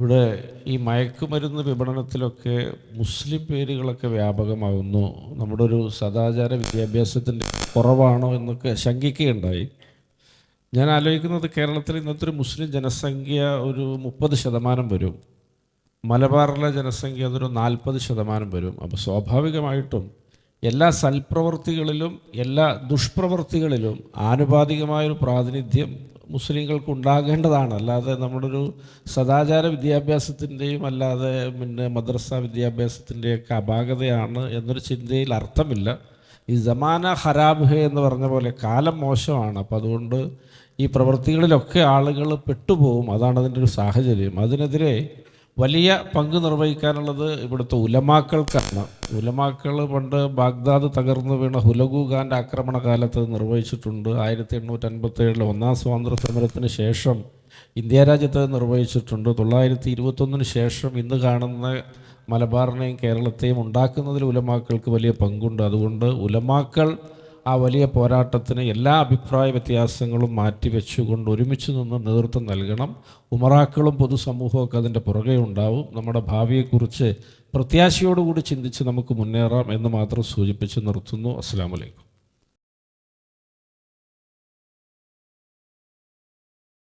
ഇവിടെ ഈ മയക്കുമരുന്ന് വിപണനത്തിലൊക്കെ മുസ്ലിം പേരുകളൊക്കെ വ്യാപകമാകുന്നു നമ്മുടെ ഒരു സദാചാര വിദ്യാഭ്യാസത്തിന്റെ കുറവാണോ എന്നൊക്കെ ശങ്കിക്കുകയുണ്ടായി. ഞാൻ ആലോചിക്കുന്നത് കേരളത്തിൽ ഇന്നത്തെ ഒരു മുസ്ലിം ജനസംഖ്യ ഒരു മുപ്പത് ശതമാനം വരും. മലബാറിലെ ജനസംഖ്യ അതൊരു നാൽപ്പത് ശതമാനം വരും. അപ്പോൾ സ്വാഭാവികമായിട്ടും എല്ലാ സൽപ്രവൃത്തികളിലും എല്ലാ ദുഷ്പ്രവൃത്തികളിലും ആനുപാതികമായൊരു പ്രാതിനിധ്യം മുസ്ലിങ്ങൾക്ക് ഉണ്ടാകേണ്ടതാണ് അല്ലാതെ നമ്മുടെ ഒരു സദാചാര വിദ്യാഭ്യാസത്തിന്റെയും അല്ലാതെ പിന്നെ മദ്രസ വിദ്യാഭ്യാസത്തിന്റെയൊക്കെ അപാകതയാണ് എന്നൊരു ചിന്തയിൽ അർത്ഥമില്ല. ഈ ജമാന ഹരാബ് ഹെ എന്ന് പറഞ്ഞ പോലെ കാലം മോശമാണ്. അപ്പോൾ അതുകൊണ്ട് ഈ പ്രവൃത്തികളിലൊക്കെ ആളുകൾ പെട്ടുപോകും അതാണ് അതിന്റെ ഒരു സാഹചര്യം. അതിനെതിരെ വലിയ പങ്ക് നിർവഹിക്കാനുള്ളത് ഇവിടുത്തെ ഉലമാക്കൾക്കാണ്. ഉലമാക്കൾ പണ്ട് ബാഗ്ദാദ് തകർന്നു വീണ ഹുലഗു ഖാന്റെ ആക്രമണ കാലത്ത് നിർവഹിച്ചിട്ടുണ്ട്. ആയിരത്തി എണ്ണൂറ്റി അൻപത്തേഴിലെ ഒന്നാം സ്വാതന്ത്ര്യ സമരത്തിന് ശേഷം ഇന്ത്യ രാജ്യത്ത് നിർവഹിച്ചിട്ടുണ്ട്. തൊള്ളായിരത്തി ഇരുപത്തൊന്നിന് ശേഷം ഇന്ന് കാണുന്ന മലബാറിനെയും കേരളത്തെയും ഉണ്ടാക്കുന്നതിൽ ഉലമാക്കൾക്ക് വലിയ പങ്കുണ്ട്. അതുകൊണ്ട് ഉലമാക്കൾ ആ വലിയ പോരാട്ടത്തിന് എല്ലാ അഭിപ്രായ വ്യത്യാസങ്ങളും മാറ്റിവെച്ചുകൊണ്ട് ഒരുമിച്ച് നിന്ന് നേതൃത്വം നൽകണം. ഉമറാക്കളും പൊതുസമൂഹമൊക്കെ അതിന്റെ പുറകെ ഉണ്ടാവും. നമ്മുടെ ഭാവിയെക്കുറിച്ച് പ്രത്യാശയോടുകൂടി ചിന്തിച്ച് നമുക്ക് മുന്നേറാം എന്ന് മാത്രം സൂചിപ്പിച്ച് നിർത്തുന്നു. അസ്സാം വലൈക്കും